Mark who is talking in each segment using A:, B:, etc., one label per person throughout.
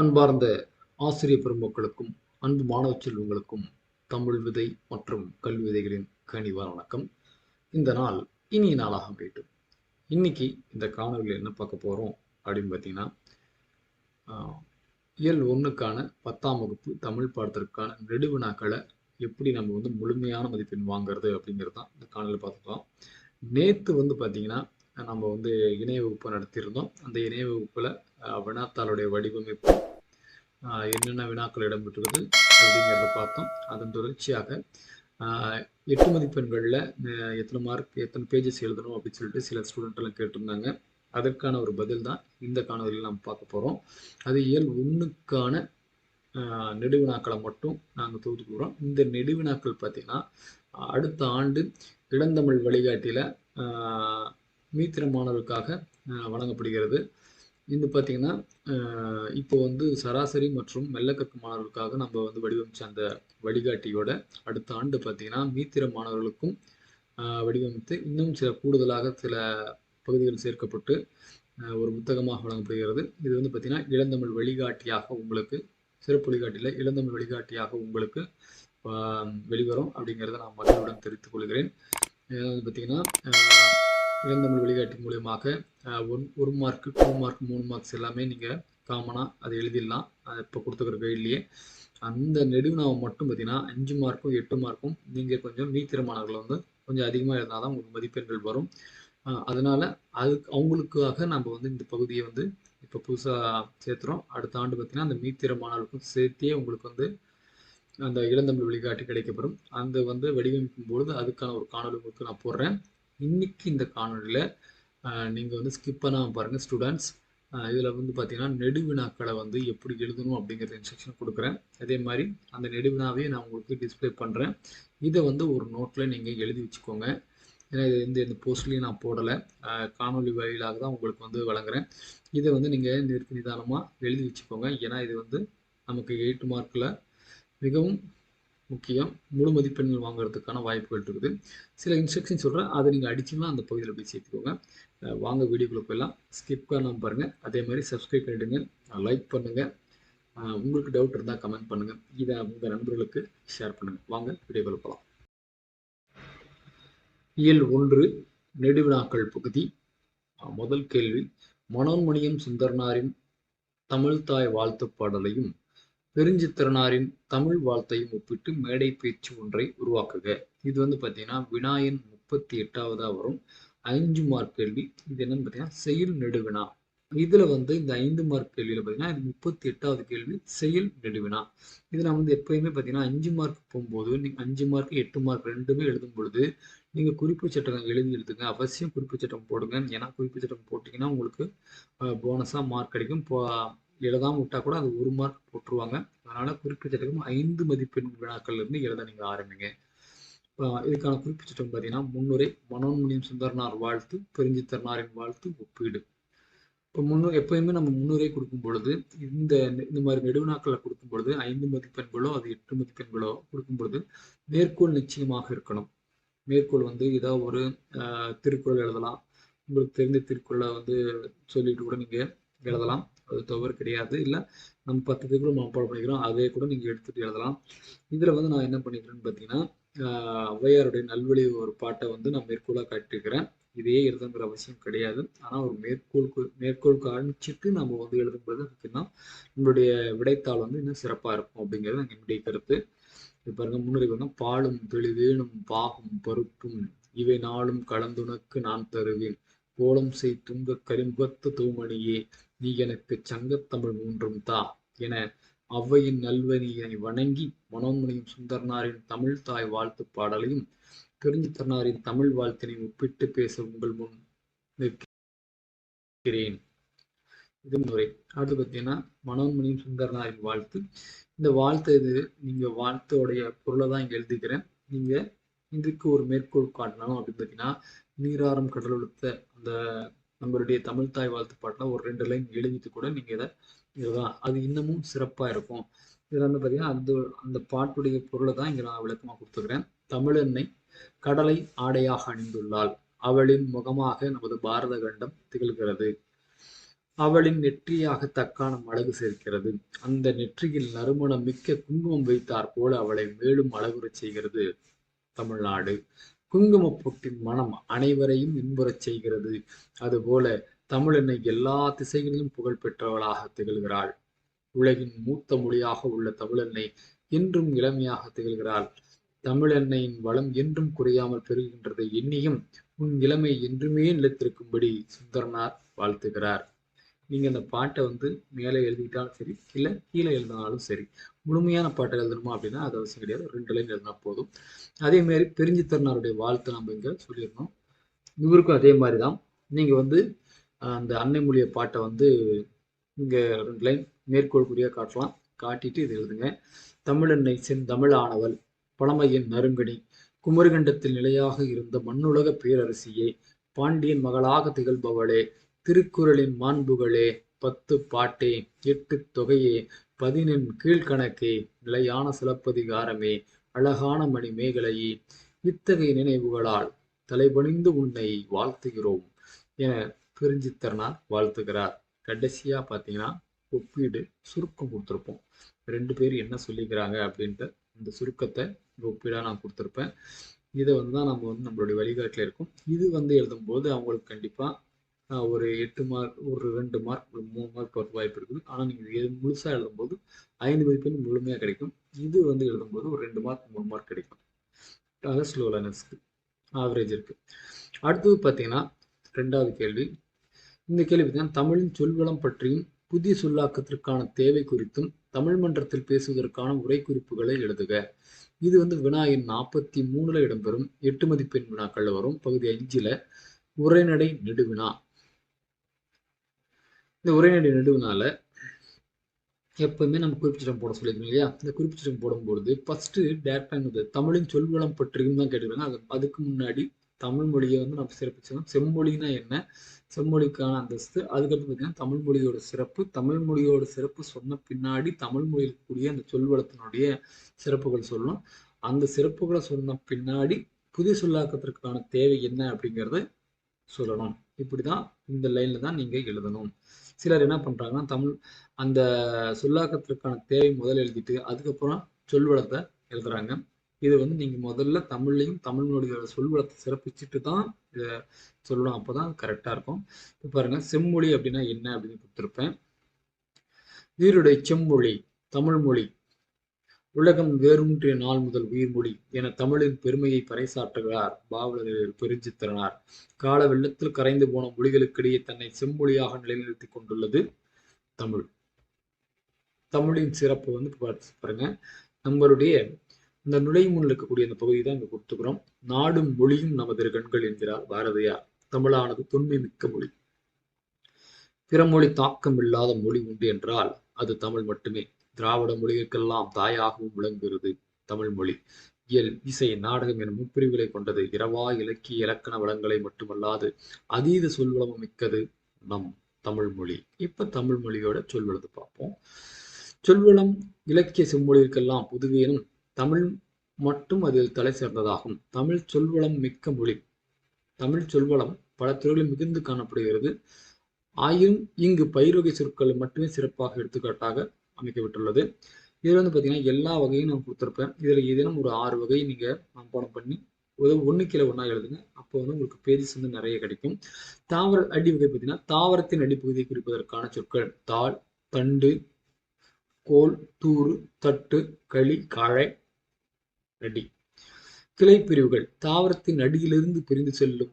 A: அன்பார்ந்த ஆசிரிய பெருமக்களுக்கும் அன்பு மாணவ செல்வங்களுக்கும் தமிழ் விதை மற்றும் கல்வி விதைகளின் கனிவான வணக்கம். இந்த நாள் இனிய நாளாக அமையட்டும். இன்னைக்கு இந்த காணொலியில் என்ன பார்க்க போகிறோம் அப்படின்னு பார்த்தீங்கன்னா இயல் ஒன்றுக்கான பத்தாம் வகுப்பு தமிழ் பாடத்திற்கான நெடுவினாக்களை எப்படி நம்ம வந்து முழுமையான மதிப்பெண் வாங்குறது அப்படிங்கிறது தான் இந்த காணொலியில் பார்த்துக்கலாம் நேற்று வந்து பார்த்தீங்கன்னா நம்ம வந்து இணைய வகுப்பு நடத்தியிருந்தோம். அந்த இணைய வகுப்பில் வினாத்தாளுடைய வடிவமைப்பு என்னென்ன வினாக்கள் இடம்பெற்றுள்ளது அப்படிங்கிறத பார்த்தோம். அதன் தொடர்ச்சியாக எட்டு மதிப்பெண்களில் எத்தனை மார்க் எத்தனை பேஜஸ் எழுதணும் அப்படின்னு சொல்லிட்டு சில ஸ்டூடெண்ட்லாம் கேட்டிருந்தாங்க. அதற்கான ஒரு பதில் தான் இந்த காணொலியில் நம்ம பார்க்க போகிறோம் அது இயல் ஒன்றுக்கான நெடுவினாக்களை மட்டும் நாங்கள் தொகுத்துக்கிறோம் இந்த நெடுவினாக்கள் பார்த்திங்கன்னா அடுத்த ஆண்டு இளந்தமிழ் வழிகாட்டியில் மீத்திர மாணவர்களுக்காக வழங்கப்படுகிறது. இது பார்த்தீங்கன்னா இப்போ வந்து சராசரி மற்றும் மெல்லக்கற்கு மாணவர்களுக்காக நம்ம வந்து வடிவமைச்ச அந்த வழிகாட்டியோட அடுத்த ஆண்டு பார்த்திங்கன்னா மீத்திர மாணவர்களுக்கும் வடிவமைத்து இன்னும் சில கூடுதலாக சில பகுதிகள் சேர்க்கப்பட்டு ஒரு புத்தகமாக வழங்கப்படுகிறது. இது வந்து பார்த்திங்கன்னா இளந்தமிழ் வழிகாட்டியாக உங்களுக்கு சிறப்பு வழிகாட்டியில் இளந்தமிழ் வழிகாட்டியாக உங்களுக்கு வெளிவரும் அப்படிங்கிறத நான் மக்களுடன் தெரிவித்துக் கொள்கிறேன். இது பார்த்தீங்கன்னா இளந்தமிழ் வழிகாட்டி மூலியமாக ஒன் ஒரு மார்க்கு டூ மார்க் மூணு மார்க்ஸ் எல்லாமே நீங்கள் காமனாக அதை எழுதிடலாம். இப்போ கொடுத்துக்கிற கைட்லேயே அந்த நெடுவினாவை மட்டும் பார்த்தீங்கன்னா அஞ்சு மார்க்கும் எட்டு மார்க்கும் நீங்கள் கொஞ்சம் மீத்திர மாணவர்கள் வந்து கொஞ்சம் அதிகமாக இருந்தால் தான் உங்களுக்கு மதிப்பெண்கள் வரும். அதனால் அதுக்கு அவங்களுக்காக நம்ம வந்து இந்த பகுதியை வந்து இப்போ புதுசாக சேர்த்துறோம். அடுத்த ஆண்டு பார்த்தீங்கன்னா அந்த மீத்திர மாணவர்களுக்கும் சேர்த்தே உங்களுக்கு வந்து அந்த இளந்தமிழ் வழிகாட்டி கிடைக்கப்பெறும். அந்த வந்து வடிவமைக்கும் பொழுது அதுக்கான ஒரு காணொலி உங்களுக்கு நான் போடுறேன். இன்னைக்கு இந்த காணொலியில் நீங்கள் வந்து ஸ்கிப் பண்ணாமல் பாருங்கள் ஸ்டூடெண்ட்ஸ் இதில் வந்து பார்த்தீங்கன்னா நெடுவினாக்களை வந்து எப்படி எழுதணும் அப்படிங்கிற இன்ஸ்ட்ரக்ஷன் கொடுக்குறேன். அதே மாதிரி அந்த நெடுவினாவே நான் உங்களுக்கு டிஸ்ப்ளே பண்ணுறேன் இதை வந்து ஒரு நோட்டில் நீங்கள் எழுதி வச்சுக்கோங்க. ஏன்னா இது வந்து இந்த போஸ்ட்லேயும் நான் போடலை. காணொலி வழியிலாக தான் உங்களுக்கு வந்து வழங்குறேன். இதை வந்து நீங்கள் நிறுத்தி நிதானமாக எழுதி வச்சுக்கோங்க. ஏன்னா இது வந்து நமக்கு எயிட் மார்க்கில் மிகவும் முக்கியம். முழு மதிப்பெண்கள் வாங்குறதுக்கான வாய்ப்புகள் இருக்குது. சில இன்ஸ்ட்ரக்ஷன் சொல்கிறேன் அதை நீங்கள் அடிச்சுன்னா அந்த பகுதியில் போய் சேர்த்துக்கோங்க. வாங்க வீடியோக்குள்ள போயெல்லாம் ஸ்கிப் பண்ணாமல் பாருங்கள் அதே மாதிரி சப்ஸ்கிரைப் பண்ணிவிடுங்க லைக் பண்ணுங்கள் உங்களுக்கு டவுட் இருந்தால் கமெண்ட் பண்ணுங்கள் இதை உங்கள் நண்பர்களுக்கு ஷேர் பண்ணுங்கள் வாங்க வீடியோக்குள்ள போகலாம் இயல் ஒன்று நெடுவினாக்கள் பகுதி. முதல் கேள்வி. மனோன்மணியம் சுந்தரனாரின் தமிழ்தாய் வாழ்த்து பாடலையும் பெருஞ்சித்திரனாரின் தமிழ் வாழ்த்தையும் ஒப்பிட்டு மேடை பேச்சு ஒன்றை உருவாக்குக. இது வந்து பார்த்தீங்கன்னா வினாயன் முப்பத்தி எட்டாவதாக வரும். ஐந்து மார்க் கேள்வி இது என்னன்னு பார்த்தீங்கன்னா செயல் நெடுவினா. இதில் வந்து இந்த ஐந்து மார்க் கேள்வியில் பார்த்தீங்கன்னா இது முப்பத்தி எட்டாவது கேள்வி செயல் நெடுவினா. இதுல வந்து எப்பயுமே பார்த்தீங்கன்னா அஞ்சு மார்க் போகும்போது நீங்கள் அஞ்சு மார்க் எட்டு மார்க் ரெண்டுமே எழுதும் பொழுது நீங்கள் குறிப்பு சட்டம் எழுதி எழுதுங்க அவசியம் குறிப்பு சட்டம் போடுங்க ஏன்னா குறிப்பு சட்டம் போட்டிங்கன்னா உங்களுக்கு போனஸாக மார்க் கிடைக்கும். எழுதாமல் விட்டால் விட்டா கூட அது ஒரு மார்க் போட்டுருவாங்க. அதனால் குறிப்பிட்ட சட்டம் ஐந்து மதிப்பெண் வினாக்கள்லேருந்து எழுத நீங்கள் ஆரம்பிங்க. இதுக்கான குறிப்பிட்டம் பார்த்தீங்கன்னா முன்னுரை மனோன்மணியம் சுந்தரனார் வாழ்த்து பெருஞ்சித்தரனாரின் வாழ்த்து ஒப்பீடு. இப்போ முன்னு எப்பயுமே நம்ம முன்னுரை கொடுக்கும் பொழுது இந்த இந்த மாதிரி நெடுவினாக்களை கொடுக்கும் பொழுது ஐந்து மதிப்பெண்களோ அது எட்டு மதிப்பெண்களோ கொடுக்கும் பொழுது மேற்கோள் நிச்சயமாக இருக்கணும். மேற்கோள் வந்து ஏதோ ஒரு திருக்குறள் எழுதலாம். உங்களுக்கு தெரிந்த திருக்குறளை வந்து சொல்லிட்டு கூட நீங்கள் எழுதலாம். அது தவறு கிடையாது. இல்லை நம்ம பத்து பேர் கூட மனப்பாடம் பண்ணிக்கிறோம். அதே கூட நீங்க எடுத்துட்டு எழுதலாம். இதுல வந்து நான் என்ன பண்ணிக்கிறேன்னு பார்த்தீங்கன்னா ஆஹ் ஔவையாருடைய நல்வழி ஒரு பாட்டை வந்து நான் மேற்கோளாக காட்டியிருக்கிறேன். இதே எழுதுங்கிற அவசியம் கிடையாது. ஆனால் ஒரு மேற்கோள் மேற்கோள் காமிச்சிட்டு நம்ம வந்து எழுதும்போது பார்த்தீங்கன்னா நம்மளுடைய விடைத்தாள் வந்து இன்னும் சிறப்பாக இருக்கும் அப்படிங்கிறது என்னுடைய கருத்து. இப்போ பாருங்க முன்னுரை வந்து பாலும் தெளிவேணும் பாகும் பருப்பும் இவை நாளும் கலந்துனக்கு நான் தருவேன். கோலம் செய் துங்க கரிமுகத்து தூமணியே நீ எனக்கு சங்கத்தமிழ் மூன்றும் தா என ஔவையின் நல்வனியை வணங்கி மனோன்மணியும் சுந்தரனாரின் தமிழ் தாய் வாழ்த்து பாடலையும் பெருஞ்சித்தரனாரின் தமிழ் வாழ்த்தினை ஒப்பிட்டு பேச உங்கள் முன் நிற்கிறேன். இது முறை அடுத்து பார்த்தீங்கன்னா மனோன்மணியும் சுந்தரனாரின் வாழ்த்து. இந்த வாழ்த்து இது நீங்க வாழ்த்தோடைய பொருளை தான் இங்க எழுதிக்கிறேன். நீங்க இதுக்கு ஒரு மேற்கோள் காட்டணும் அப்படின்னு பார்த்தீங்கன்னா நீராரம் கடலுடுத்த அந்த நம்மளுடைய தமிழ் தாய் வாழ்த்து பாட்டில் ஒரு ரெண்டு லைன் எழுதிட்டு கூட நீங்க இதை இதுதான் அது இன்னமும் சிறப்பா இருக்கும். இதில் வந்து பார்த்தீங்கன்னா அந்த அந்த பாட்டுடைய பொருளை தான் இங்கே நான் விளக்கமா கொடுத்துக்கிறேன் தமிழெண்ணை கடலை ஆடையாக அணிந்துள்ளாள். அவளின் முகமாக நமது பாரத கண்டம் திகழ்கிறது. அவளின் நெற்றியாக தக்கானம் அழகு சேர்க்கிறது. அந்த நெற்றியில் நறுமணம் மிக்க குங்குமம் வைத்தார் போல அவளை மேலும் அழகுறச் செய்கிறது தமிழ்நாடு. குங்குமப்பொட்டின் மனம் அனைவரையும் இன்புறச் செய்கிறது. அதுபோல தமிழெண்ணை எல்லா திசைகளிலும் புகழ் பெற்றவளாக திகழ்கிறாள். உலகின் மூத்த மொழியாக உள்ள தமிழெண்ணை என்றும் இளமையாக திகழ்கிறாள். தமிழெண்ணையின் வளம் என்றும் குறையாமல் பெறுகின்றதை எண்ணியும் உன் இளமை என்றுமே நிலைத்திருக்கும்படி சுந்தரனார் வாழ்த்துகிறார். நீங்க அந்த பாட்டை வந்து மேலே எழுதிட்டாலும் சரி இல்லை கீழே எழுதினாலும் சரி முழுமையான பாட்டை எழுதணுமா அப்படின்னா அது அவசியம் கிடையாது. ரெண்டு லைன் எழுதினா போதும். அதே மாதிரி பெருஞ்சித்தரனாருடைய வாழ்த்து நம்ம இங்கே சொல்லியிருந்தோம் இவருக்கும் அதே மாதிரி தான் நீங்கள் வந்து அந்த அன்னை மொழிய பாட்டை வந்து இங்கே ரெண்டு லைன் மேற்கோள் காட்டலாம். காட்டிட்டு இது எழுதுங்க. தமிழனை செந்தமிழ் ஆனவள் பழமையின் நறுங்கணி குமரிகண்டத்தில் நிலையாக இருந்த மண்ணுலக பேரரசியே பாண்டியன் மகளாக திகழ்பவளே திருக்குறளின் மாண்புகளே பத்து பாட்டே எட்டு தொகையே பதினெண் கீழ்கணக்கே நிலையான சிலப்பதிகாரமே அழகான மணி மேகலையே இத்தகைய நினைவுகளால் தலைபணிந்து உன்னை வாழ்த்துகிறோம் என பிரிஞ்சித்தரனார் வாழ்த்துகிறார். கடைசியா பார்த்தீங்கன்னா ஒப்பீடு சுருக்கம் கொடுத்துருப்போம். ரெண்டு பேர் என்ன சொல்லிக்கிறாங்க அப்படின்ட்டு இந்த சுருக்கத்தை ஒப்பீடாக நான் கொடுத்துருப்பேன். இதை வந்து தான் நம்ம வந்து நம்மளுடைய வழிகாட்டில் இருக்கும். இது வந்து எழுதும்போது அவங்களுக்கு கண்டிப்பாக ஒரு எட்டு மார்க் ஒரு ரெண்டு மார்க் ஒரு மூணு மார்க் வரது வாய்ப்பு இருக்குது. ஆனால் நீங்கள் இது முழுசாக எழுதும்போது ஐந்து மதிப்பெண் முழுமையாக கிடைக்கும். இது வந்து எழுதும்போது ஒரு ரெண்டு மார்க் மூணு மார்க் கிடைக்கும். அது ஸ்லோ லேர்னர்ஸ்க்கு ஆவரேஜ் இருக்குது அடுத்தது பார்த்தீங்கன்னா ரெண்டாவது கேள்வி. இந்த கேள்வி பார்த்தீங்கன்னா தமிழின் சொல்வளம் பற்றியும் புதிய சொல்லாக்கத்திற்கான தேவை குறித்தும் தமிழ் மன்றத்தில் பேசுவதற்கான உரை குறிப்புகளை எழுதுக. இது வந்து வினா எண் நாற்பத்தி மூணுல இடம்பெறும். எட்டு மதிப்பெண் வினாக்கள் வரும். பகுதி அஞ்சில் உரைநடை நெடுவினா. இந்த உரைநடை நடுவுனால எப்பவுமே நம்ம குறிப்பிச்சிடம் போட சொல்லியிருக்கோம் இல்லையா? இந்த குறிப்பிச்சிடம் போடும்பொழுது ஃபர்ஸ்ட் டேரக்டாக இந்த தமிழின் சொல்வளம் பற்றியும் தான் கேட்டுக்கிறாங்க அது அதுக்கு முன்னாடி தமிழ் மொழியை வந்து நம்ம சிறப்பிச்சோம். செம்மொழினா என்ன? செம்மொழிக்கான அந்தஸ்து. அதுக்கடுத்து பார்த்தீங்கன்னா தமிழ் மொழியோட சிறப்பு. தமிழ் மொழியோட சிறப்பு சொன்ன பின்னாடி தமிழ் மொழியில் கூடிய அந்த சொல்வளத்தினுடைய சிறப்புகள் சொல்லணும். அந்த சிறப்புகளை சொன்ன பின்னாடி புதிய சொல்லாக்கத்திற்கான தேவை என்ன அப்படிங்கிறத சொல்லணும். இப்படி தான் இந்த லைனில் தான் நீங்கள் எழுதணும். சிலர் என்ன பண்ணுறாங்கன்னா தமிழ் அந்த சொல்லாக்கத்திற்கான தேவை முதல்ல எழுதிட்டு அதுக்கப்புறம் சொல்வளத்தை எழுதுறாங்க. இது வந்து நீங்கள் முதல்ல தமிழ்லையும் தமிழ் மொழியோட சொல்வளத்தை சிறப்பிச்சுட்டு தான் இதை சொல்லணும். அப்போதான் கரெக்டாக இருக்கும். இப்போ பாருங்க செம்மொழி அப்படின்னா என்ன அப்படின்னு கொடுத்துருப்பேன். வீருடைய செம்மொழி தமிழ் மொழி. உலகம் வேரூன்றிய நாள் முதல் உயிர்மொழி என தமிழின் பெருமையை பறைசாற்றுகிறார் பாவலர் பெருஞ்சித்திரனார். கால வெள்ளத்தில் கரைந்து போன மொழிகளுக்கிடையே தன்னை செம்மொழியாக நிலைநிறுத்திக் கொண்டுள்ளது தமிழ். தமிழின் சிறப்பு வந்து பாருங்க. நம்மளுடைய இந்த நுழைமுன் இருக்கக்கூடிய அந்த பகுதி தான் இங்க கொடுத்துக்கிறோம். நாடும் மொழியும் நமது கண்கள் என்கிறார் பாரதியார். தமிழானது தொன்மை மிக்க மொழி. பிறமொழி தாக்கம் இல்லாத மொழி உண்டு என்றால் அது தமிழ் மட்டுமே. திராவிட மொழிகளுக்கெல்லாம் தாயாகவும் விளங்குகிறது தமிழ் மொழி. இயல் இசை நாடகம் என முப்பிரிவுகளை கொண்டது இரவா இலக்கிய இலக்கண வளங்களை மட்டுமல்லாது அதீத சொல்வளமும் மிக்கது நம் தமிழ் மொழி. இப்ப தமிழ் மொழியோட சொல்வளத்தை பார்ப்போம். சொல்வளம் இலக்கிய செம்மொழிகளுக்கெல்லாம் புதுவேனும் தமிழ் மட்டும் அதில் தலை சேர்ந்ததாகும் தமிழ் சொல்வளம் மிக்க மொழி. தமிழ் சொல்வளம் பல துறைகளில் மிகுந்து காணப்படுகிறது. ஆயினும் இங்கு பயிர்வகை சொற்கள் மட்டுமே சிறப்பாக எடுத்துக்காட்டாக அமைக்கப்பட்டுள்ளது இதில் வந்து பார்த்தீங்கன்னா எல்லா வகையும் நான் கொடுத்துருப்பேன். இதில் ஏதேனும் ஒரு ஆறு வகை நீங்கள் மனப்பாடம் பண்ணி ஒரு ஒன்று கீழே ஒன்றா எழுதுங்க. அப்போ வந்து உங்களுக்கு பேஜஸ் வந்து நிறைய கிடைக்கும். தாவர அடி வகை பார்த்தீங்கன்னா தாவரத்தின் அடிப்பகுதியை குறிப்பதற்கான சொற்கள். தாள் தண்டு கோல் தூறு தட்டு களி காழை அடி. கிளை பிரிவுகள். தாவரத்தின் அடியிலிருந்து பிரிந்து செல்லும்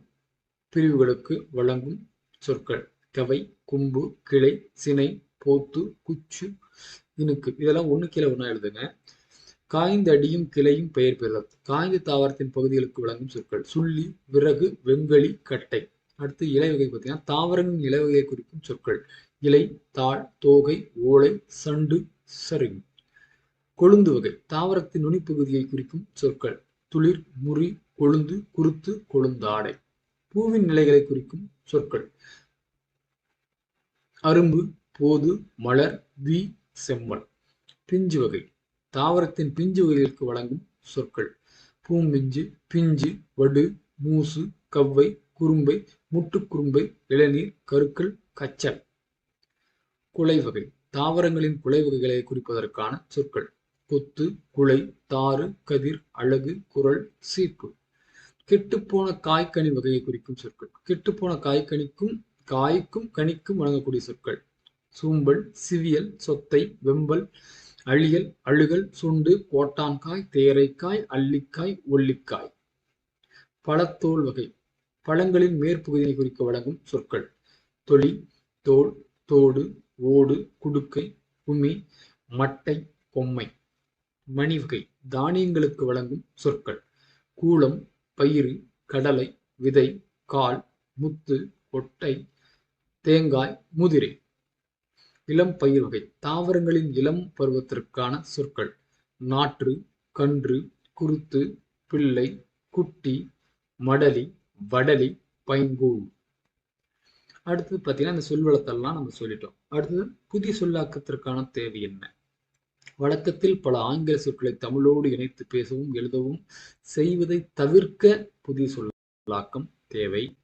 A: பிரிவுகளுக்கு வழங்கும் சொற்கள். கவை கும்பு கிளை சினை போத்து குச்சு இனுக்கு. இதெல்லாம் ஒண்ணு கீழே ஒன்றா எழுதுங்க. காய்ந்த அடியும் கிளையும் பெயர் பெறுதல். காய்ந்த தாவரத்தின் பகுதிகளுக்கு விளங்கும் சொற்கள். சுள்ளி விறகு வெங்கலி கட்டை. அடுத்து இலை வகை பார்த்தீங்கன்னா தாவரங்களின் இலை வகையை குறிக்கும் சொற்கள். இலை தாள் தோகை ஓலை சண்டு சரிவு. கொழுந்து வகை. தாவரத்தின் நுனிப்பகுதியை குறிக்கும் சொற்கள். துளிர் முறி கொழுந்து குருத்து கொழுந்தாடை. பூவின் நிலைகளை குறிக்கும் சொற்கள். அரும்பு போது மலர் வி செம்மண். பிஞ்சு வகை. தாவரத்தின் பிஞ்சு வகைகளுக்கு வழங்கும் சொற்கள். பூம்பிஞ்சு பிஞ்சு வடு மூசு கவ்வை குறும்பை முட்டுக்குறும்பை இளநீர் கருக்கள் கச்சல் குலை வகை. தாவரங்களின் குலை வகைகளை குறிப்பதற்கான சொற்கள். கொத்து குலை தாறு கதிர் அழகு குரல் சீப்பு. கெட்டுப்போன காய்கனி வகையை குறிக்கும் சொற்கள். கெட்டுப்போன காய்கனிக்கும் காய்க்கும் கனிக்கும் வழங்கக்கூடிய சொற்கள். சூம்பல் சிவியல் சொத்தை வெம்பல் அழியல் அழுகல் சுண்டு கோட்டான்காய் தேரைக்காய் அல்லிக்காய் ஒல்லிக்காய். பழத்தோல் வகை. பழங்களின் மேற்பகுதியை குறிக்க வழங்கும் சொற்கள். தொளி தோல் தோடு ஓடு குடுக்கை உமி மட்டை பொம்மை. மணி வகை. தானியங்களுக்கு வழங்கும் சொற்கள். கூளம் பயிறு கடலை விதை கால் முத்து ஒட்டை தேங்காய் முதிரை. இளம் பயிர் வகை தாவரங்களின் இளம் பருவத்திற்கான சொற்கள். நாற்று கன்று குருத்து பிள்ளை குட்டி மடலி வடலி பைங்கூழ். அடுத்தது பார்த்தீங்கன்னா இந்த சொல்வளத்தெல்லாம் நம்ம சொல்லிட்டோம். அடுத்தது புதிய சொல்லாக்கத்திற்கான தேவை என்ன? வழக்கத்தில் பல ஆங்கில சொற்களை தமிழோடு இணைத்து பேசவும் எழுதவும் செய்வதை தவிர்க்க புதிய சொல்லாக்கம் தேவை.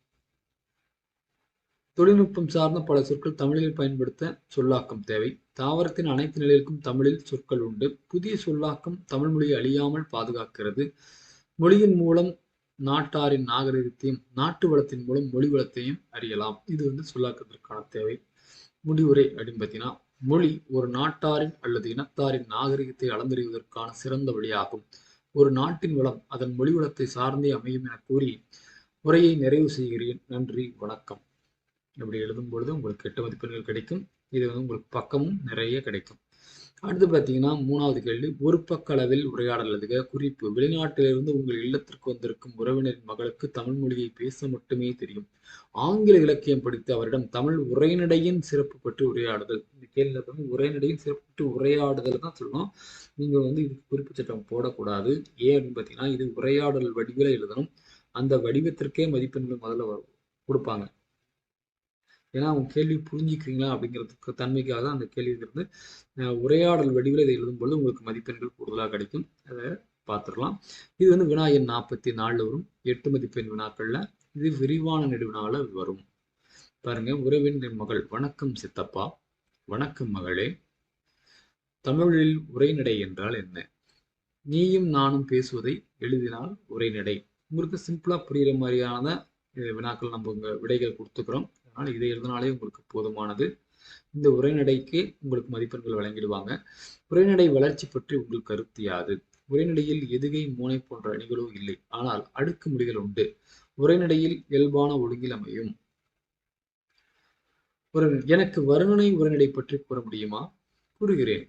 A: தொழில்நுட்பம் சார்ந்த பல சொற்கள் தமிழில் பயன்படுத்த சொல்லாக்கம் தேவை. தாவரத்தின் அனைத்து நிலைகளுக்கும் தமிழில் சொற்கள் உண்டு. புதிய சொல்லாக்கம் தமிழ் மொழியை அழியாமல் பாதுகாக்கிறது. மொழியின் மூலம் நாட்டாரின் நாகரிகத்தையும் நாட்டு வளத்தின் மூலம் மொழி வளத்தையும் அறியலாம். இது வந்து சொல்லாக்கத்திற்கான தேவை. முடிவுரை அப்படின்னு பார்த்தீங்கன்னா மொழி ஒரு நாட்டாரின் அல்லது இனத்தாரின் நாகரிகத்தை அளந்தறிவதற்கான சிறந்த வழியாகும். ஒரு நாட்டின் வளம் அதன் மொழி வளத்தை சார்ந்தே அமையும் என கூறி உரையை நிறைவு செய்கிறேன். நன்றி வணக்கம். இப்படி எழுதும் பொழுது உங்களுக்கு எட்டு மதிப்பெண்கள் கிடைக்கும். இது வந்து உங்களுக்கு பக்கமும் நிறைய கிடைக்கும். அடுத்து பார்த்தீங்கன்னா மூணாவது கேள்வி ஒரு பக்க அளவில் உரையாடல் எழுதுக. குறிப்பு வெளிநாட்டிலிருந்து உங்கள் இல்லத்திற்கு வந்திருக்கும் உறவினரின் மகளுக்கு தமிழ் மொழியை பேச மட்டுமே தெரியும். ஆங்கில இலக்கியம் படித்து அவரிடம் தமிழ் உரைநடையின் சிறப்பு பற்றி உரையாடுதல். இந்த கேள்வியில் வந்து உரைநடையின் சிறப்பு பற்றி உரையாடுதல் தான் சொல்லணும். நீங்கள் வந்து இதுக்கு குறிப்பு சட்டம் போடக்கூடாது. ஏன் அப்படின்னு பார்த்தீங்கன்னா இது உரையாடல் வடிவில் எழுதணும். அந்த வடிவத்திற்கே மதிப்பெண்கள் முதல்ல கொடுப்பாங்க. ஏன்னா அவங்க கேள்வி புரிஞ்சுக்கிறீங்களா அப்படிங்கிறதுக்கு தன்மைக்காக அந்த கேள்விங்கிறது உரையாடல் வடிவில் இதை எழுதும்போது உங்களுக்கு மதிப்பெண்கள் கூடுதலாக கிடைக்கும். அதை பார்த்துடலாம். இது வந்து வினா எண் நாற்பத்தி நாலில் வரும். எட்டு மதிப்பெண் வினாக்களில் இது விரிவான நெடுவினால வரும். பாருங்க உறவின் மகள் வணக்கம் சித்தப்பா வணக்கம் மகளே. தமிழில் உரைநடை என்றால் என்ன? நீயும் நானும் பேசுவதை எழுதினால் உரைநடை. உங்களுக்கு சிம்பிளாக புரிகிற மாதிரியான வினாக்கள் நம்ம உங்கள் விடைகள் கொடுத்துக்கிறோம். ஆனால் இதை எழுதினாலே உங்களுக்கு போதுமானது. இந்த உரைநடைக்கு உங்களுக்கு மதிப்பெண்கள் வழங்கிடுவாங்க. உரைநடை வளர்ச்சி பற்றி உங்கள் கருத்து யாது? உரைநடையில் எதுகை மூனை போன்ற அணிகளோ இல்லை. ஆனால் அடுக்கு முடிகள் உண்டு. உரைநடையில் இயல்பான ஒழுங்கில் அமையும். ஒரு எனக்கு வருணனை உரைநடை பற்றி கூற முடியுமா? கூறுகிறேன்.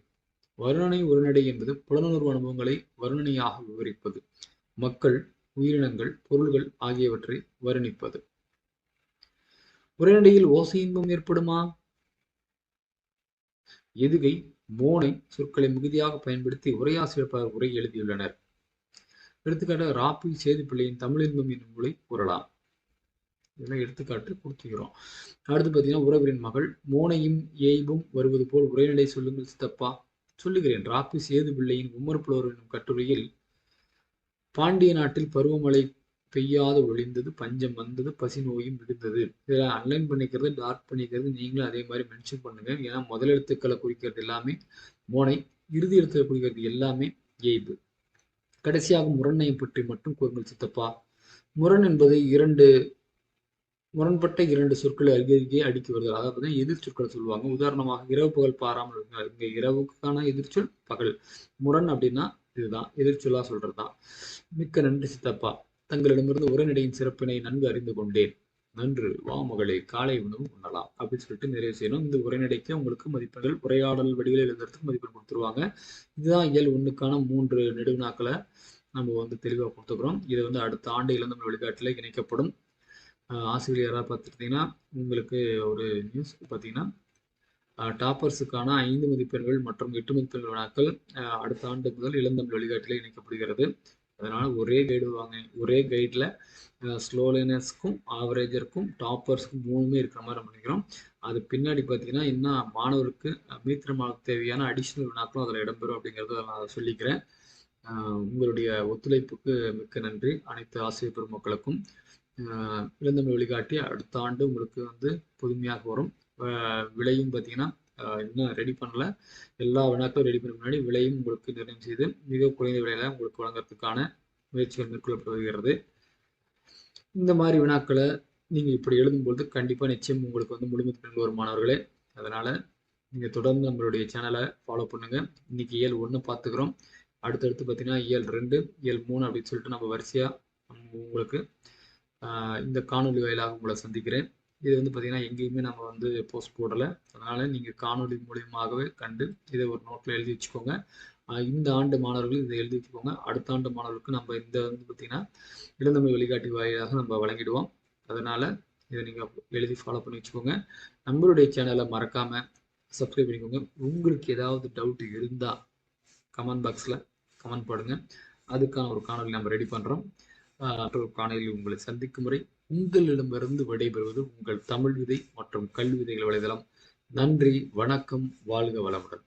A: வருணனை உரைநடை என்பது புலனுணர்வு அனுபவங்களை வருணனையாக விவரிப்பது. மக்கள் உயிரினங்கள் பொருள்கள் ஆகியவற்றை வர்ணிப்பது. உரைநடையில் ஓசை இன்பம் ஏற்படுமா? எதுகை மோனை சொற்களை மிகுதியாக பயன்படுத்தி உரையாசிரியர் உரை எழுதியுள்ளனர். எடுத்துக்காட்டு ராப்பி சேது பிள்ளையின் தமிழ் இன்பம் என்னும் நூலை கூறலாம் இதெல்லாம் எடுத்துக்காட்டு கொடுத்துக்கிறோம் அடுத்து பார்த்தீங்கன்னா உறவரின் மகள் மோனையும் ஏய்பும் வருவது போல் உரைநடை சொல்லுங்கள் சித்தப்பா. சொல்லுகிறேன் ராப்பி சேது பிள்ளையின் உம்மர்புலவர் என்னும் கட்டுரையில் பாண்டிய நாட்டில் பருவமழை பெய்யாது ஒழிந்தது பஞ்சம் வந்தது பசி நோயும் விழுந்தது. இதில் அன்லைன் பண்ணிக்கிறது டார்க் பண்ணிக்கிறது நீங்களும் அதே மாதிரி மென்ஷன் பண்ணுங்க. ஏன்னா முதல் எழுத்துக்களை குறிக்கிறது எல்லாமே மோனை இறுதி எழுத்துக்களை குறிக்கிறது எல்லாமே எய்பு. கடைசியாக முரண்ணையை பற்றி மட்டும் கூறுங்கள் சித்தப்பா. முரண் என்பது இரண்டு முரண்பட்ட இரண்டு சொற்களை அருகே அடுக்கி வருதல். அதாவது எதிர் சொற்களை சொல்லுவாங்க. உதாரணமாக இரவு பகல் பாராமல் இங்க இரவுக்கான எதிர்ச்சொல் பகல். முரண் அப்படின்னா இதுதான். எதிர்ச்சொல்லா சொல்றதுதான். மிக்க நன்றி சித்தப்பா. தங்களிடமிருந்து உரைநடையின் சிறப்பினை நன்கு அறிந்து கொண்டேன். நன்று வா மகளே காலை உணவு உண்ணலாம். அப்படின்னு சொல்லிட்டு நிறைவு செய்யணும். இந்த உரைநடைக்கு உங்களுக்கு மதிப்பெண்கள் உரையாடல் வடிவில் எழுதுறதுக்கு மதிப்பெண் கொடுத்துருவாங்க. இதுதான் இயல் ஒன்றுக்கான மூன்று நெடுவினாக்களை நம்ம வந்து தெளிவாக கொடுத்துக்கிறோம். இது வந்து அடுத்த ஆண்டு இளந்தமிழ் வழிகாட்டில் இணைக்கப்படும். ஆசிரியராக பார்த்துட்டிங்கன்னா உங்களுக்கு ஒரு நியூஸ் பார்த்தீங்கன்னா டாப்பர்ஸுக்கான ஐந்து மதிப்பெண்கள் மற்றும் எட்டு மதிப்பெண்கள் வினாக்கள் அடுத்த ஆண்டு முதல் இளந்தமிழ் வழிகாட்டில் இணைக்கப்படுகிறது. அதனால் ஒரே கைடு வாங்க. ஒரே கைடில் ஸ்லோலினஸ்க்கும் ஆவரேஜருக்கும் டாப்பர்ஸ்க்கும் மூணுமே இருக்கிற மாதிரி பண்ணிக்கிறோம் அது பின்னாடி பார்த்தீங்கன்னா இன்னும் மாணவருக்கு மீத்திரமாக தேவையான அடிஷ்னல் வினாக்களும் அதில் இடம்பெறும் அப்படிங்கிறத நான் சொல்லிக்கிறேன். உங்களுடைய ஒத்துழைப்புக்கு மிக்க நன்றி. அனைத்து ஆசிரியர் பெருமக்களுக்கும் இளந்தமிழ் வழிகாட்டி அடுத்த ஆண்டு உங்களுக்கு வந்து புதுமையாக வரும். விலையும் பார்த்தீங்கன்னா இன்னும் ரெடி பண்ணல. எல்லா வினாக்களும் ரெடி பண்ண முன்னாடி விலையும் உங்களுக்கு நிர்ணயம் செய்து மிக குறைந்த விலையில உங்களுக்கு வழங்குறதுக்கான முயற்சிகள் மேற்கொள்ளப்பட்டு வருகிறது இந்த மாதிரி வினாக்களை நீங்கள் இப்படி எழுதும்பொழுது கண்டிப்பாக நிச்சயம் உங்களுக்கு வந்து முழுமைத்திறன் வரும் மாணவர்களே. அதனால் நீங்கள் தொடர்ந்து நம்மளுடைய சேனலை ஃபாலோ பண்ணுங்கள் இன்னைக்கு இயல் ஒன்று பார்த்துக்கிறோம். அடுத்தடுத்து பார்த்தீங்கன்னா இயல் ரெண்டு இயல் மூணு அப்படின்னு சொல்லிட்டு நம்ம வரிசையாக உங்களுக்கு இந்த காணொலி வாயிலாக உங்களை சந்திக்கிறேன். இது வந்து பார்த்தீங்கன்னா எங்கேயுமே நம்ம வந்து போஸ்ட் போடலை. அதனால் நீங்கள் காணொலி மூலியமாகவே கண்டு இதை ஒரு நோட்டில் எழுதி வச்சுக்கோங்க. இந்த ஆண்டு மாணவர்கள் இதை எழுதி வச்சுக்கோங்க. அடுத்த ஆண்டு மாணவர்களுக்கு நம்ம இந்த வந்து பார்த்தீங்கன்னா இளந்தமிழ் வழிகாட்டி வாயிலாக நம்ம வழங்கிடுவோம். அதனால் இதை நீங்கள் எழுதி ஃபாலோ பண்ணி வச்சுக்கோங்க. நம்மளுடைய சேனலை மறக்காமல் சப்ஸ்கிரைப் பண்ணிக்கோங்க. உங்களுக்கு ஏதாவது டவுட் இருந்தால் கமெண்ட் பாக்ஸில் கமெண்ட் பண்ணுங்கள் அதுக்கான ஒரு காணொலி நம்ம ரெடி பண்ணுறோம் மற்றொரு காணொலியில் உங்களை சந்திக்கும் முறை உங்களிடமிருந்து விடைபெறுவது உங்கள் தமிழ் விதை மற்றும் கல்வி விதைகள் வலைதளம். நன்றி வணக்கம் வாழ்க வளமுடன்.